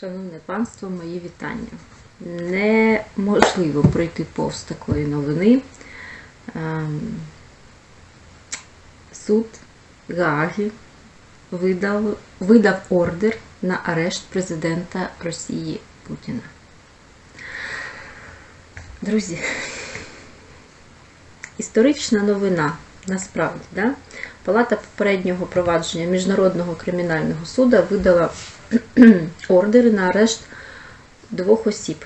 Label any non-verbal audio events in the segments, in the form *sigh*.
Шановне панство, мої вітання. Неможливо пройти повз такої новини. Ем, Суд Гааги видав, видав ордер на арешт президента Росії Путіна. Друзі, історична новина. Насправді, да? Палата попереднього провадження Міжнародного кримінального суду видала *clears throat* ордери на арешт двох осіб.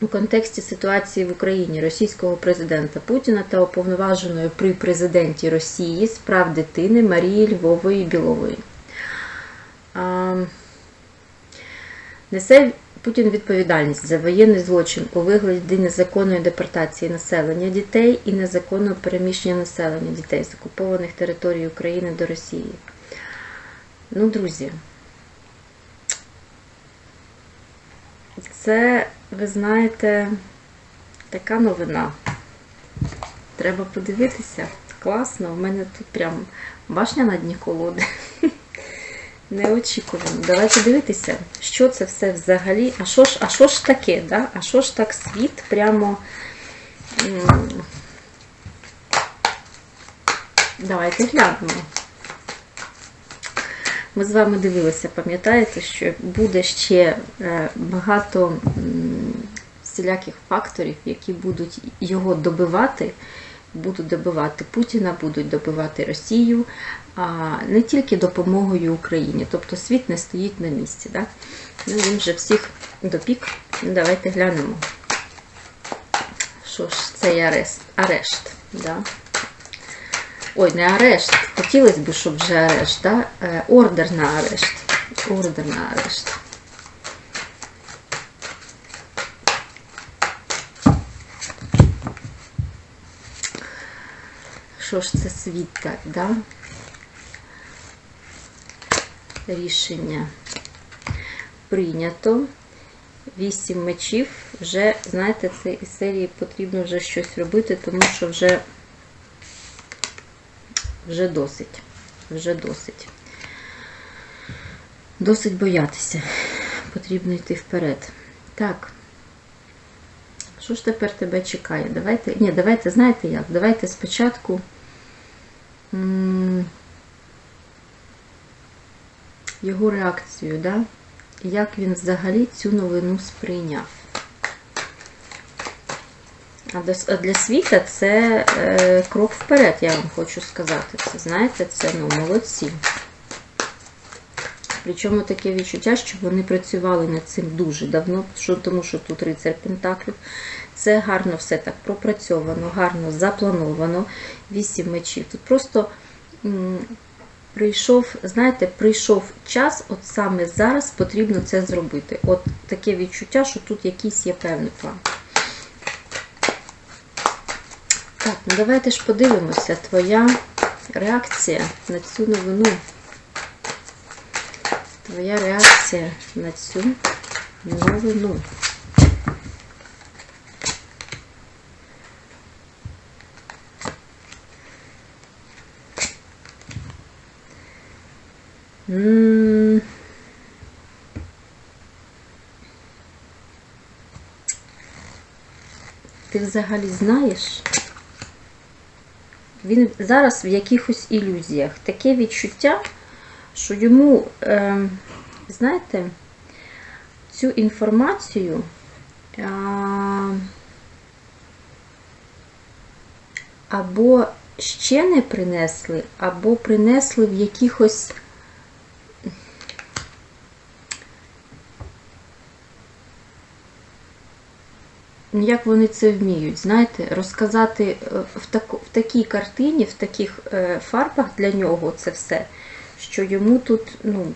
У контексті ситуації в Україні російського президента Путіна та уповноваженої при президенті Росії з прав дитини Марії Львової Білової. Несе Путін відповідальність за воєнний злочин у вигляді незаконної депортації населення дітей і незаконного переміщення населення дітей з окупованих територій України до Росії. Ну, друзі, це, ви знаєте, така новина. Треба подивитися. Класно, у мене тут прям башня на дні колоди. *laughs* Неочікувано. Давайте дивитися, що це все взагалі. А що ж, а що ж таке, да? А що ж так світ прямо. Давайте глянемо. Ми з вами дивилися, пам'ятаєте, що буде ще е, багато всіляких факторів, які будуть його добивати, будуть добивати Путіна, будуть добивати Росію, не тільки допомогою Україні. Тобто світ не стоїть на місці. Да? Ну, він вже всіх допік. Ну, Давайте глянемо. Що ж цей арест? Арешт. Да? Ой, не арешт. Хотілося б, щоб вже арешт, да? Е, Ордер на арешт. Ордер на арешт. Що ж це світ так, да? Рішення прийнято. Вісім мечів. Вже, знаєте, це із серії потрібно вже щось робити, тому що вже вже досить. Вже досить. Досить боятися. Потрібно йти вперед. Так. Що ж тепер тебе чекає? Давайте. Ні, давайте, знаєте як? Давайте спочатку. Його реакцію, да? як він взагалі цю новину сприйняв. А для, світа це е, крок вперед, я вам хочу сказати. Це, знаєте, це ну, молодці. Причому таке відчуття, що вони працювали над цим дуже давно, що, тому що тут рицар Пентаклів. Це гарно все так пропрацьовано, гарно заплановано. Вісім мечів. Тут просто прийшов, знаєте, прийшов час, от саме зараз потрібно це зробити. От таке відчуття, що тут якийсь є певний план. Так, ну давайте ж подивимося, твоя реакція на цю новину. Твоя реакція на цю новину. М. Ти взагалі знаєш? Він зараз в якихось ілюзіях. Таке відчуття, що йому, е, знаєте, цю інформацію е, або ще не принесли, або принесли в якихось. Як вони це вміють, знаєте, розказати е, в, таку, в такій картині, в таких е, фарбах для нього це все, що йому тут, ну,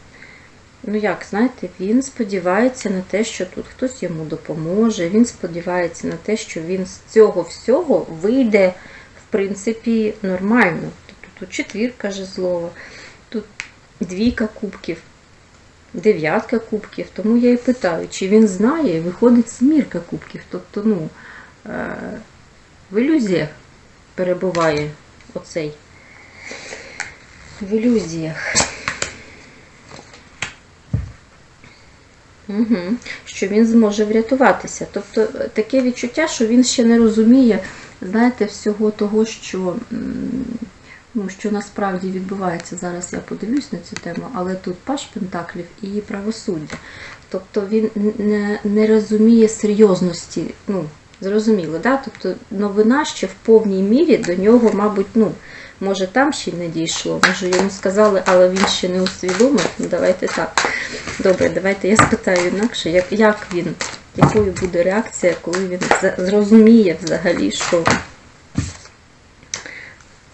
ну як, знаєте, він сподівається на те, що тут хтось йому допоможе, він сподівається на те, що він з цього всього вийде, в принципі, нормально. Тобто тут четвірка жезлова, тут двійка кубків. Дев'ятка кубків, тому я і питаю, чи він знає, виходить смірка кубків. Тобто, ну, е, в ілюзіях перебуває оцей. В ілюзіях. Угу. Що він зможе врятуватися. Тобто е, таке відчуття, що він ще не розуміє, знаєте, всього того, що, ну, що насправді відбувається. Зараз я подивлюсь на цю тему, але тут Паш Пентаклів і правосуддя. Тобто він не, не розуміє серйозності. Ну, зрозуміло, да? Тобто новина ще в повній мірі до нього, мабуть, ну, може там ще й не дійшло, може йому сказали, але він ще не усвідомив. Ну, давайте так. Добре, давайте я спитаю інакше, як, як він, якою буде реакція, коли він зрозуміє взагалі, що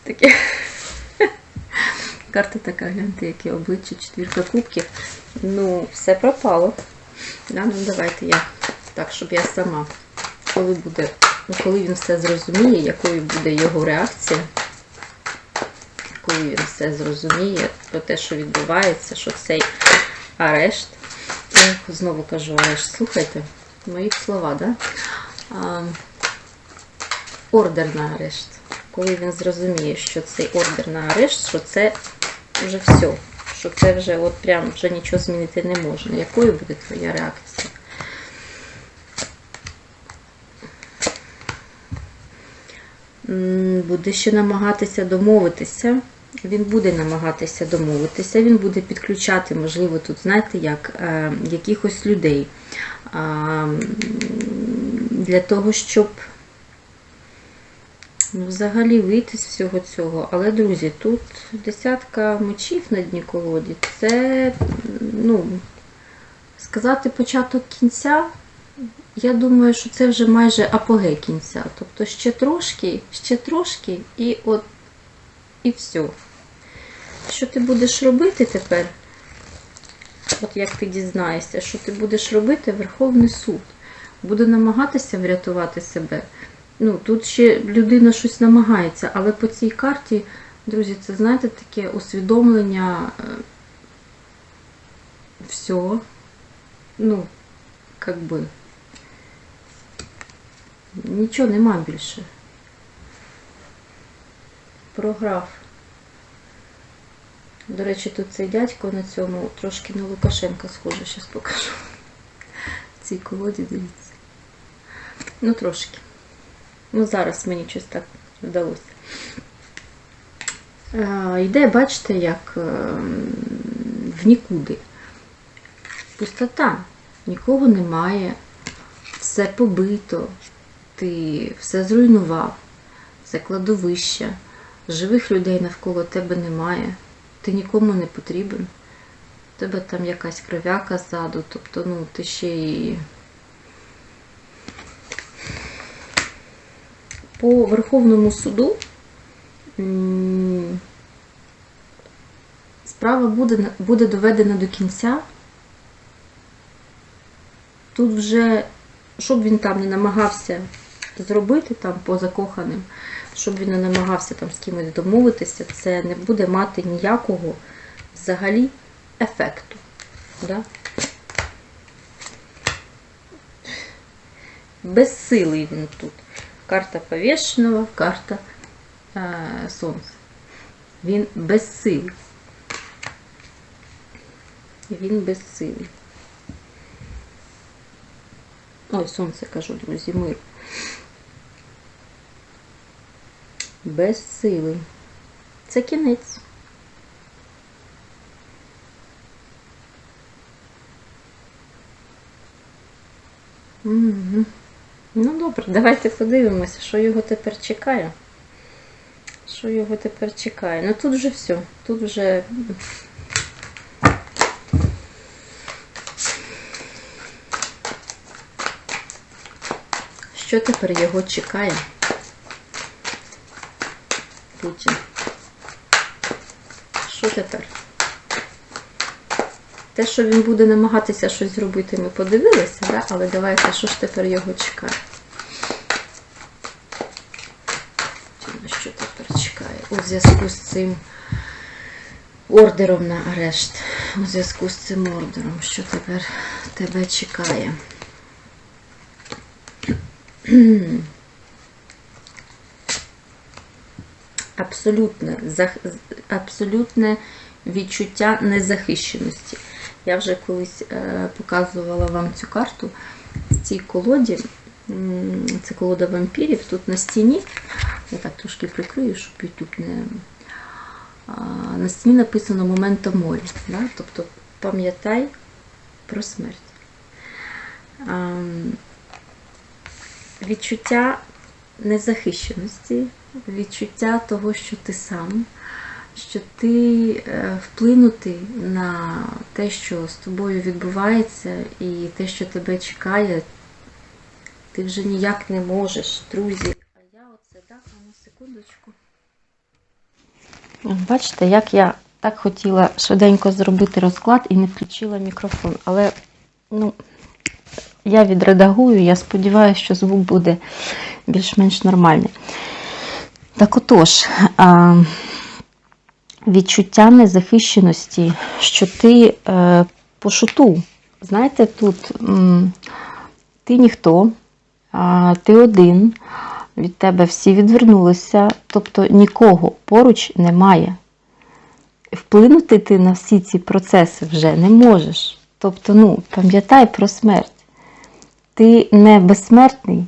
таке. Карта така, гляньте, яке обличчя, четвірка кубків. Ну, все пропало. Ну давайте я так, щоб я сама. Коли буде, ну, коли він все зрозуміє, якою буде його реакція, коли він все зрозуміє про те, що відбувається, що цей арешт. Я знову кажу арешт. Слухайте, мої слова, да? А, ордер на арешт. Коли він зрозуміє, що цей ордер на арешт, що це вже все. Що це вже от прям вже нічого змінити не можна. Якою буде твоя реакція? Буде ще намагатися домовитися. Він буде намагатися домовитися, він буде підключати, можливо, тут, знаєте, як е, якихось людей м, для того, щоб взагалі вийти з всього цього. Але, друзі, тут десятка мечів на дні колоді. Це, ну, сказати початок кінця, я думаю, що це вже майже апогей кінця. Тобто ще трошки, ще трошки, і от і все. Що ти будеш робити тепер? От як ти дізнаєшся, що ти будеш робити Верховний суд. Буде намагатися врятувати себе. Ну, тут ще людина щось намагається, але по цій карті, друзі, це знаєте таке усвідомлення е, всього. Ну, як би. Нічого нема більше. Програв. До речі, тут цей дядько на цьому трошки на Лукашенка схоже, зараз покажу. В цій колоді, дивіться. Ну, трошки. Ну, зараз мені щось так вдалося. Йде, бачите, як е, в нікуди. Пустота. Нікого немає. Все побито. Ти все зруйнував. Це кладовище. Живих людей навколо тебе немає. Ти нікому не потрібен. У тебе там якась кров'яка ззаду, тобто, ну, ти ще і. По Верховному суду справа буде, буде доведена до кінця. Тут вже, щоб він там не намагався зробити там по закоханим, щоб він не намагався там з кимось домовитися, це не буде мати ніякого взагалі ефекту. Да? Безсилий він тут. Карта повішеного, карта е, сонця. Він безсилий. Він безсилий. Ой, сонце кажу, друзі, мир. Безсилий. Це кінець. Мгм. Ну добре, давайте подивимося, що його тепер чекає. Що його тепер чекає? Ну тут вже все. Тут вже. Що тепер його чекає? Путін. Що тепер? Те, що він буде намагатися щось зробити, ми подивилися, да? але давайте, що ж тепер його чекає? Що тепер чекає? У зв'язку з цим ордером на арешт. У зв'язку з цим ордером, що тепер тебе чекає? *clears throat* Абсолютне, абсолютне відчуття незахищеності. Я вже колись е, показувала вам цю карту в цій колоді. Це колода вампірів. Тут на стіні, я так трошки прикрию, щоб YouTube не. На стіні написано Моменто морі. Да? Тобто пам'ятай про смерть. Відчуття незахищеності, відчуття того, що ти сам, що ти е, вплинути на те, що з тобою відбувається, і те, що тебе чекає, ти вже ніяк не можеш, друзі. А я оце так, на секундочку. Бачите, як я так хотіла швиденько зробити розклад і не включила мікрофон. Але ну, я відредагую, я сподіваюся, що звук буде більш-менш нормальний. Так отож, а, відчуття незахищеності, що ти е, по шуту. Знаєте, тут м, ти ніхто, а, ти один, від тебе всі відвернулися, тобто нікого поруч немає. Вплинути ти на всі ці процеси вже не можеш. Тобто, ну, пам'ятай про смерть. Ти не безсмертний,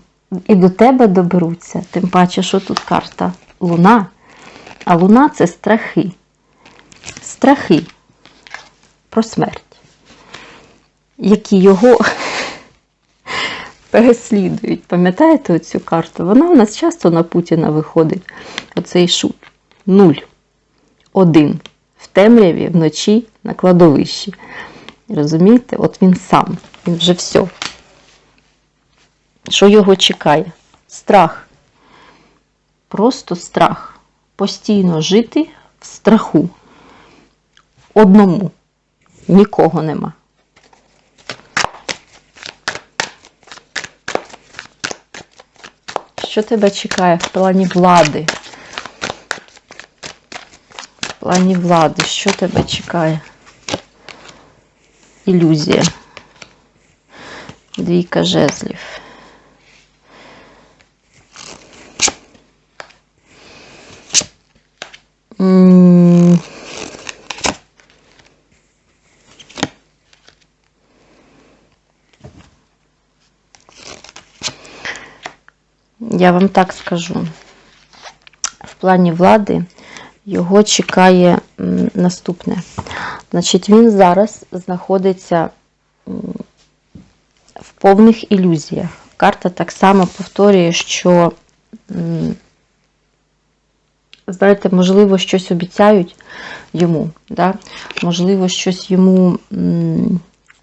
і до тебе доберуться. Тим паче, що тут карта Луна. А Луна це страхи. Страхи про смерть, які його переслідують. Пам'ятаєте оцю карту? Вона у нас часто на Путіна виходить. Оцей шут. Нуль. Один. В темряві, вночі, на кладовищі. Розумієте? От він сам. Він вже все. Що його чекає? Страх. Просто страх. Постійно жити в страху. Одному. Нікого нема. Що тебе чекає в плані влади? В плані влади, що тебе чекає? Ілюзія. Двійка жезлів. М, Я вам так скажу. В плані влади його чекає наступне. Значить, він зараз знаходиться в повних ілюзіях. Карта так само повторює, що, знаєте, можливо, щось обіцяють йому, да? можливо, щось йому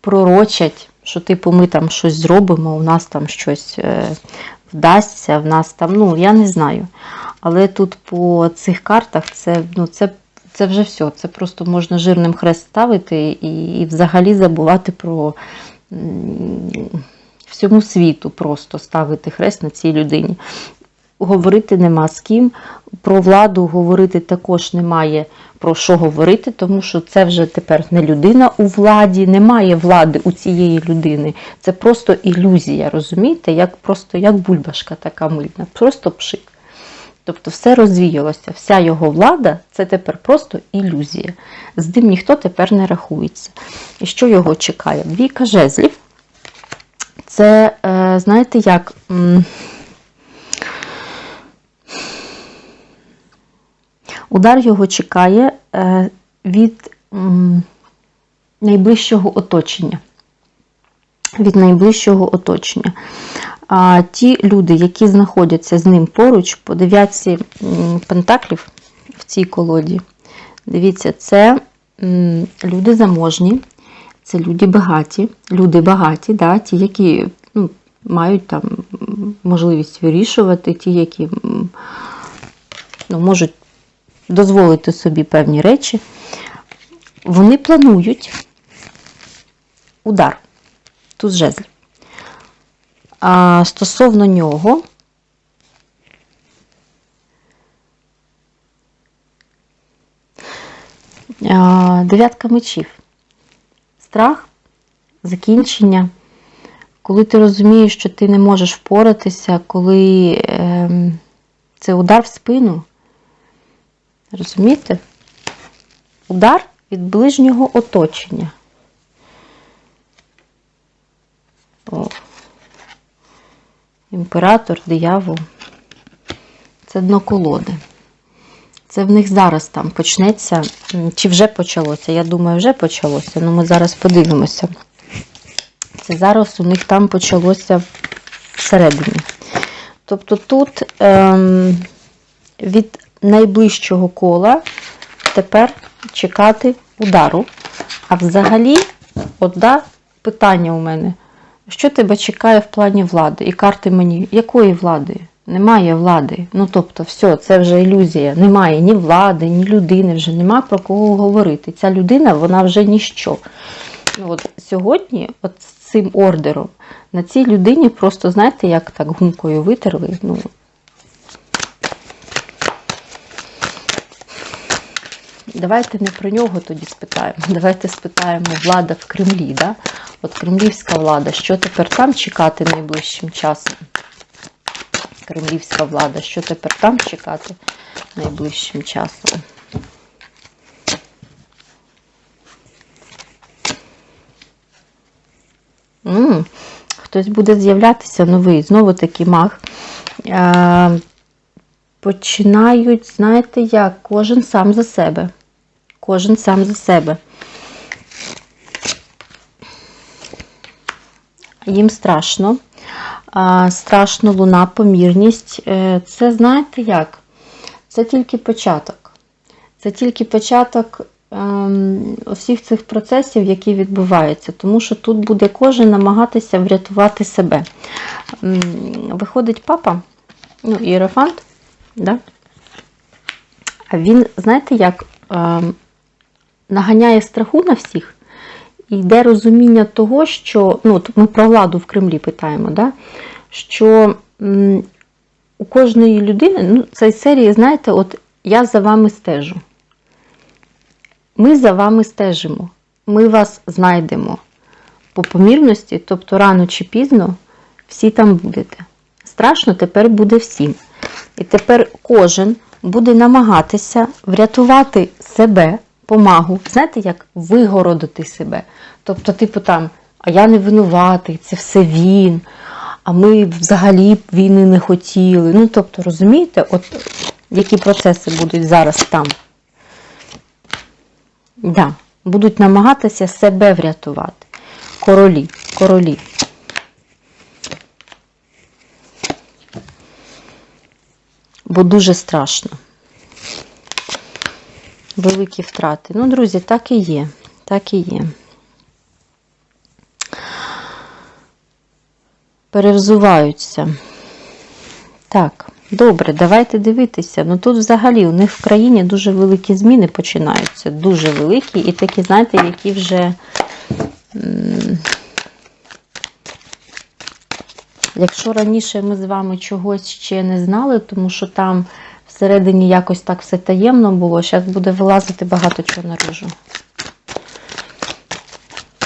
пророчать, що типу ми там щось зробимо, у нас там щось е, вдасться, в нас там, ну, я не знаю. Але тут по цих картах це, ну, це, це вже все. Це просто можна жирним хрест ставити і, і взагалі забувати про всьому світу просто ставити хрест на цій людині. Говорити нема з ким. Про владу говорити також немає про що говорити, тому що це вже тепер не людина у владі, немає влади у цієї людини. Це просто ілюзія, розумієте? Як просто як бульбашка така мильна, просто пшик. Тобто все розвіялося, вся його влада це тепер просто ілюзія. З ним ніхто тепер не рахується. І що його чекає? Двійка жезлів. Це, е, знаєте, як. Удар його чекає е, від найближчого оточення. Від найближчого оточення. А ті люди, які знаходяться з ним поруч, по дев'ятці пентаклів в цій колоді, дивіться, це люди заможні, це люди багаті, люди багаті, да, ті, які ну, мають там можливість вирішувати, ті, які ну, можуть дозволити собі певні речі, вони планують удар. Тут жезл. А стосовно нього, дев'ятка мечів. Страх, закінчення. Коли ти розумієш, що ти не можеш впоратися, коли ем, це удар в спину, Розумієте? Удар, від ближнього оточення. О. Імператор, диявол. Це дно колоди. Це в них зараз там почнеться, чи вже почалося. Я думаю, вже почалося, але ми зараз подивимося. Це зараз у них там почалося всередині. Тобто тут ем, від найближчого кола тепер чекати удару. А взагалі, от да, питання у мене. Що тебе чекає в плані влади? І карти мені, якої влади? Немає влади. Ну, тобто, все, це вже ілюзія. Немає ні влади, ні людини, вже нема про кого говорити. Ця людина, вона вже ніщо. Ну, от сьогодні, от з цим ордером, на цій людині просто, знаєте, як так гумкою витерли. Ну, Давайте не про нього тоді спитаємо. *laughs* Давайте спитаємо влада в Кремлі. Да? От кремлівська влада, що тепер там чекати найближчим часом? Кремлівська влада, що тепер там чекати найближчим часом? м хтось буде з'являтися новий, знову таки маг. Е, починають, знаєте як, кожен сам за себе. Кожен сам за себе. Їм страшно. Страшно луна, помірність. Е, Це знаєте як? Це тільки початок. Це тільки початок ем, всіх цих процесів, які відбуваються. Тому що тут буде кожен намагатися врятувати себе. Виходить папа, ну, іерофант, да? він, знаєте, як ем, наганяє страху на всіх, і йде розуміння того, що ну, от ми про владу в Кремлі питаємо, да? що м, у кожної людини, ну, цій серії, знаєте, от я за вами стежу. Ми за вами стежимо, ми вас знайдемо по помірності, тобто рано чи пізно всі там будете. Страшно тепер буде всім. І тепер кожен буде намагатися врятувати себе, помагу, знаєте, як вигородити себе. Тобто, типу там, а я не винуватий, це все він, а ми взагалі війни не хотіли. Ну, тобто, розумієте, от які процеси будуть зараз там. Да, будуть намагатися себе врятувати. Королі, королі. Бо дуже страшно. Великі втрати. Ну, друзі, так і є. Так і є. Перевзуваються. Так, добре, давайте дивитися. Ну тут взагалі у них в країні дуже великі зміни починаються. Дуже великі, і такі, знаєте, які вже. Якщо раніше ми з вами чогось ще не знали, тому що там всередині якось так все таємно було, зараз буде вилазити багато чого наружу.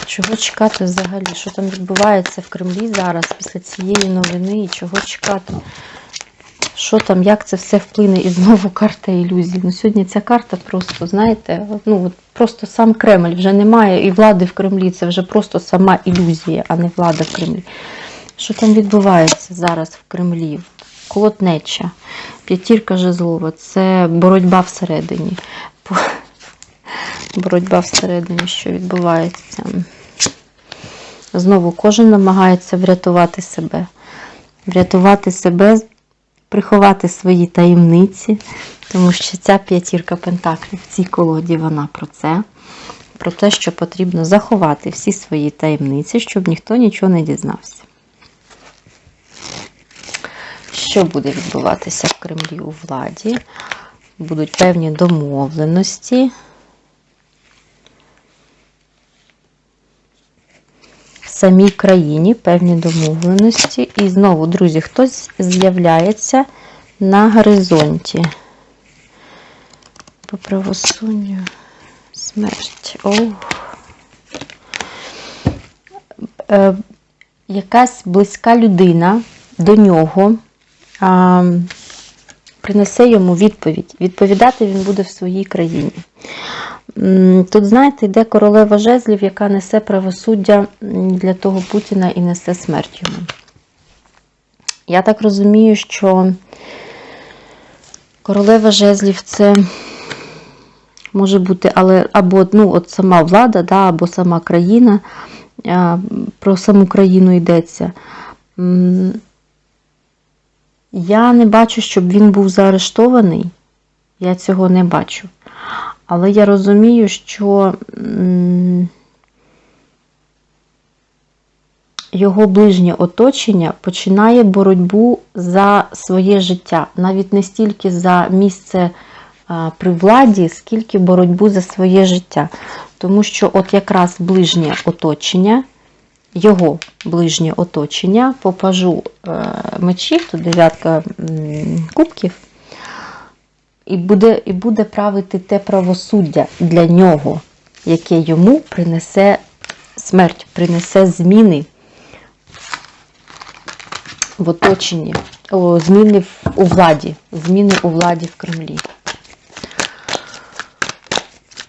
Чого чекати взагалі? Що там відбувається в Кремлі зараз після цієї новини і чого чекати? Що там, як це все вплине і знову карта ілюзій. Ну, сьогодні ця карта просто, знаєте, ну от просто сам Кремль вже немає і влади в Кремлі, це вже просто сама ілюзія, а не влада в Кремлі. Що там відбувається зараз в Кремлі? Колотнеча, п'ятірка жезлова, це боротьба всередині. Боротьба всередині, що відбувається. Знову кожен намагається врятувати себе. Врятувати себе, приховати свої таємниці, тому що ця п'ятірка пентаклів в цій колоді вона про це. Про те, що потрібно заховати всі свої таємниці, щоб ніхто нічого не дізнався. Що буде відбуватися в Кремлі у владі? Будуть певні домовленості. В самій країні певні домовленості. І знову, друзі, хтось з'являється на горизонті. По правосуддю. Смерть. Ох. Е, якась близька людина до нього принесе йому відповідь. Відповідати він буде в своїй країні. тут, знаєте, йде королева жезлів, яка несе правосуддя для того Путіна і несе смерть йому. Я так розумію, що королева жезлів це може бути, але або ну, от сама влада, да, або сама країна. Про саму країну йдеться. Я не бачу, щоб він був заарештований. Я цього не бачу. Але я розумію, що його ближнє оточення починає боротьбу за своє життя, навіть не стільки за місце при владі, скільки боротьбу за своє життя. Тому що от якраз ближнє оточення, його ближнє оточення, по пажу е, мечів, тут дев'ятка кубків, і буде, і буде правити те правосуддя для нього, яке йому принесе смерть, принесе зміни в оточенні, о, зміни у владі, зміни у владі в Кремлі.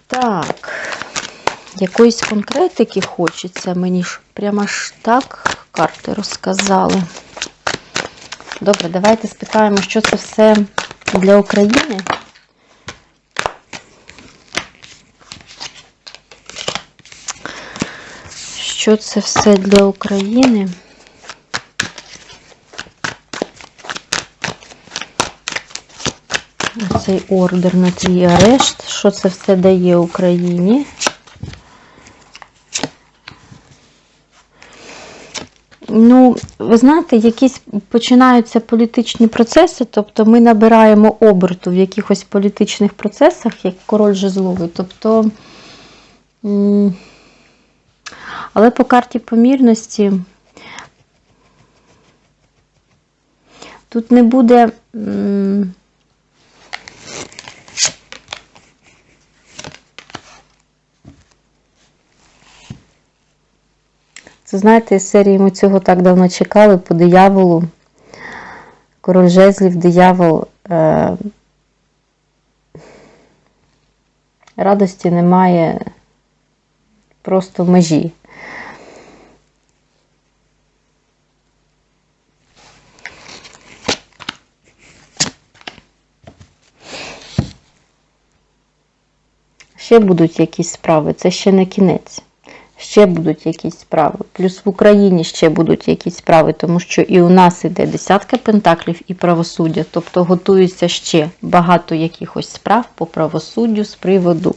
Так, якоїсь конкретики хочеться, мені ж прямо ж так карти розказали. Добре, давайте спитаємо, що це все для України. Що це все для України? Цей ордер на твій арешт. Що це все дає Україні? Ну, ви знаєте, якісь починаються політичні процеси, тобто ми набираємо оберту в якихось політичних процесах, як король жезловий. Тобто, але по карті помірності тут не буде. Знаєте, із серії ми цього так давно чекали по дияволу. Король жезлів, диявол. Е- радості немає просто межі. Ще будуть якісь справи, це ще не кінець ще будуть якісь справи. Плюс в Україні ще будуть якісь справи, тому що і у нас іде десятка пентаклів і правосуддя. Тобто готується ще багато якихось справ по правосуддю з приводу.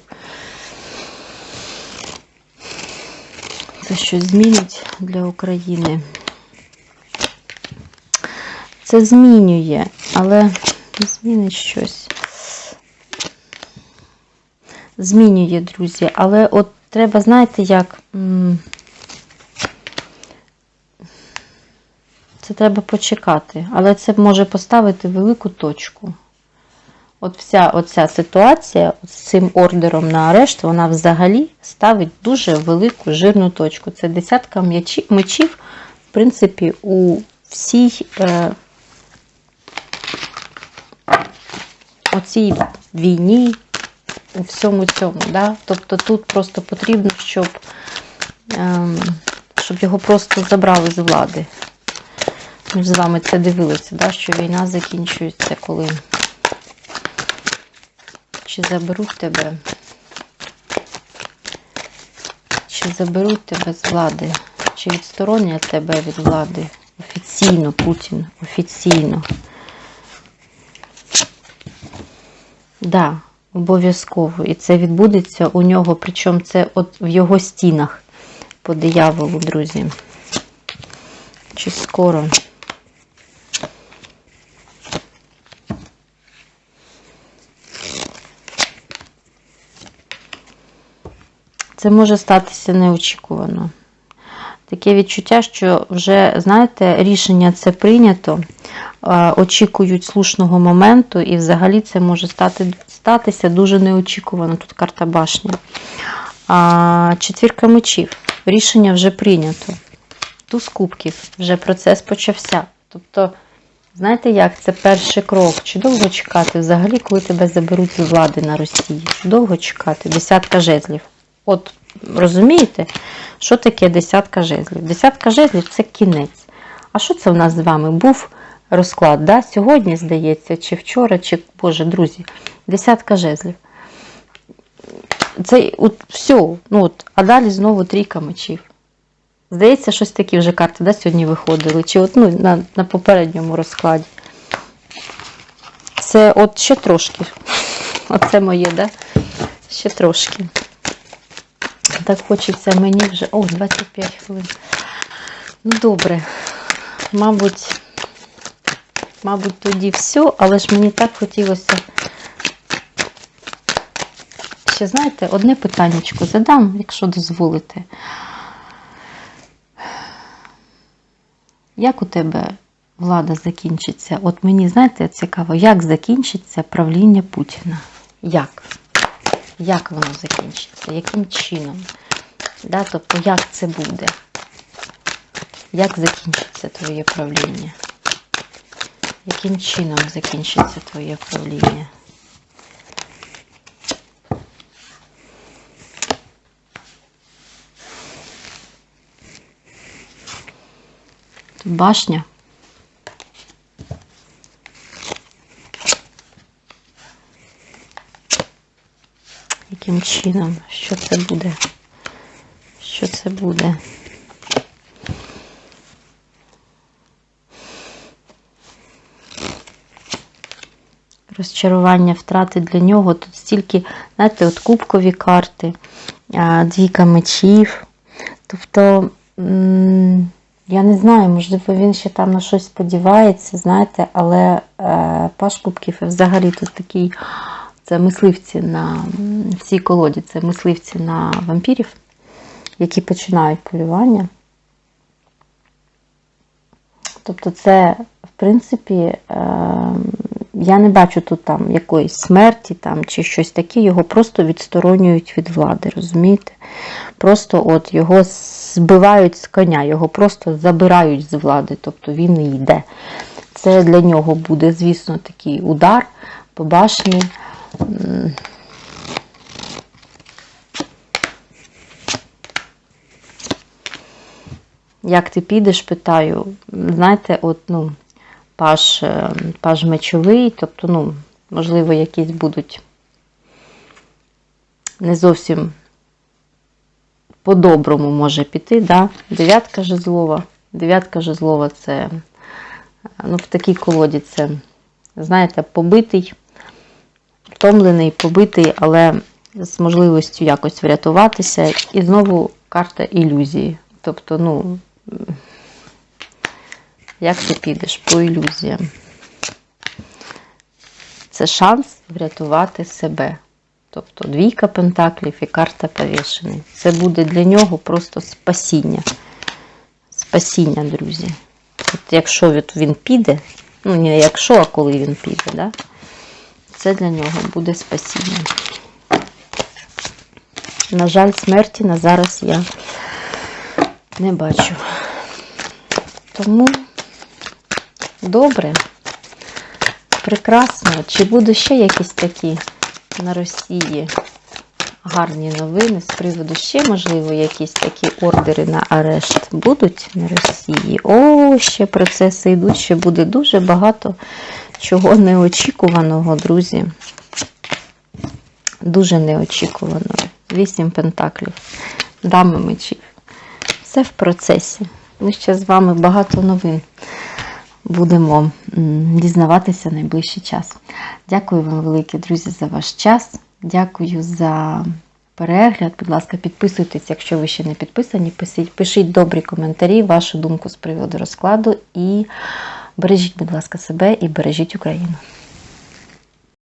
Це щось змінить для України. Це змінює, але змінить щось. Змінює, друзі, але от треба, знаєте, як. Це треба почекати, але це може поставити велику точку. От вся оця ситуація з цим ордером на арешт, вона взагалі ставить дуже велику жирну точку. Це десятка мечів, в принципі, у всій е, оцій війні, у всьому цьому. Да? Тобто тут просто потрібно, щоб, ем, щоб його просто забрали з влади. Ми ж з вами це дивилися, да? що війна закінчується, коли чи заберуть тебе, чи заберуть тебе з влади, чи відсторонять тебе від влади. Офіційно, Путін, офіційно. Да, обов'язково. І це відбудеться у нього, причому це от в його стінах по дияволу, друзі. Чи скоро? Це може статися неочікувано. Таке відчуття, що вже, знаєте, рішення це прийнято, очікують слушного моменту, і взагалі це може стати, статися дуже неочікувано. Тут карта башня. А, Четвірка мечів. Рішення вже прийнято. Туз кубків, вже процес почався. Тобто Знаєте як? Це перший крок. Чи довго чекати взагалі, коли тебе заберуть з влади на Росії? Чи довго чекати? Десятка жезлів. От розумієте, що таке десятка жезлів? Десятка жезлів це кінець. А що це в нас з вами був розклад? Да? Сьогодні, здається, чи вчора, чи, Боже, друзі, десятка жезлів. Це от все. Ну, от, а далі знову трійка мечів. Здається, щось такі вже карти да, сьогодні виходили. Чи от, ну, на, на попередньому розкладі. Це от ще трошки. Оце моє, да? Ще трошки. Так хочеться мені вже. О, 25 хвилин. Ну, добре. Мабуть, мабуть, тоді все, але ж мені так хотілося. Ще, знаєте, одне питаннячко задам, якщо дозволите. Як у тебе влада закінчиться? От мені, знаєте, цікаво, як закінчиться правління Путіна? Як? Як воно закінчиться? Яким чином? Да, тобто, як це буде? Як закінчиться твоє правління? Яким чином закінчиться твоє правління? Тут башня. Яким чином? Що це буде? Що це буде? Розчарування втрати для нього. Тут стільки, знаєте, от кубкові карти, двійка мечів. Тобто, я не знаю, можливо, він ще там на щось сподівається, знаєте, але е, Паш Кубків взагалі тут такий, це мисливці на м, в цій колоді, це мисливці на вампірів, які починають полювання. Тобто, це, в принципі, е, я не бачу тут там якоїсь смерті там, чи щось таке, його просто відсторонюють від влади, розумієте? Просто от його збивають з коня, його просто забирають з влади, тобто він не йде. Це для нього буде, звісно, такий удар по башні. Як ти підеш, питаю, знаєте, от, ну, паш, е, паш мечовий, тобто, ну, можливо, якісь будуть не зовсім по-доброму може піти. Да? Дев'ятка жезлова. Дев'ятка жезлова це ну, в такій колоді це, знаєте, побитий, втомлений, побитий, але з можливістю якось врятуватися. І знову карта ілюзії. Тобто, ну, як ти підеш по ілюзіям? Це шанс врятувати себе. Тобто двійка пентаклів і карта повішений. Це буде для нього просто спасіння. Спасіння, друзі. От якщо він піде, ну не якщо, а коли він піде, да? це для нього буде спасіння. На жаль, смерті на зараз я не бачу. Тому добре, прекрасно. Чи будуть ще якісь такі на Росії гарні новини з приводу ще, можливо, якісь такі ордери на арешт будуть на Росії? О, ще процеси йдуть, ще буде дуже багато чого неочікуваного, друзі. Дуже неочікувано. Вісім пентаклів, дами мечів. Все в процесі. Ми ще з вами багато новин будемо дізнаватися найближчий час. Дякую вам, великі друзі, за ваш час. Дякую за перегляд. Будь ласка, підписуйтесь, якщо ви ще не підписані. Пишіть, пишіть добрі коментарі, вашу думку з приводу розкладу. І бережіть, будь ласка, себе і бережіть Україну.